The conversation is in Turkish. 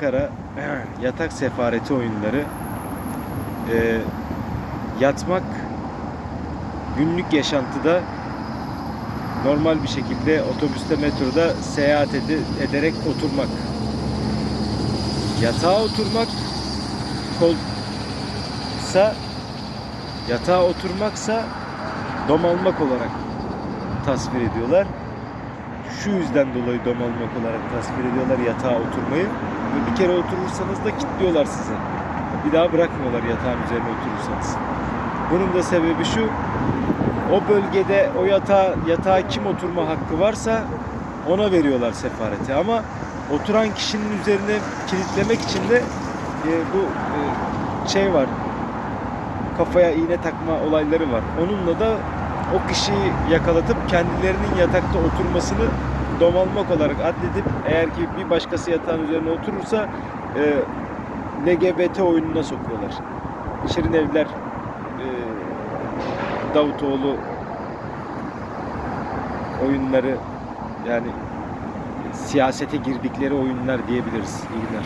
Ankara yatak sefareti oyunları e, yatmak günlük yaşantıda normal bir şekilde otobüste metroda seyahat ede- ederek oturmak yatağa oturmak kolsa yatağa oturmaksa dom almak olarak tasvir ediyorlar. Şu yüzden dolayı dom almak olarak tasvir ediyorlar yatağa oturmayı. Ve bir kere oturursanız da kilitliyorlar sizi. Bir daha bırakmıyorlar yatağın üzerine oturursanız. Bunun da sebebi şu. O bölgede o yatağa, yatağa kim oturma hakkı varsa ona veriyorlar sefareti. Ama oturan kişinin üzerine kilitlemek için de e, bu e, şey var. Kafaya iğne takma olayları var. Onunla da o kişiyi yakalatıp kendilerinin yatakta oturmasını domalmak olarak adledip eğer ki bir başkası yatağın üzerine oturursa e, LGBT oyununa sokuyorlar. Şirin Evler e, Davutoğlu oyunları yani siyasete girdikleri oyunlar diyebiliriz. İyi günler.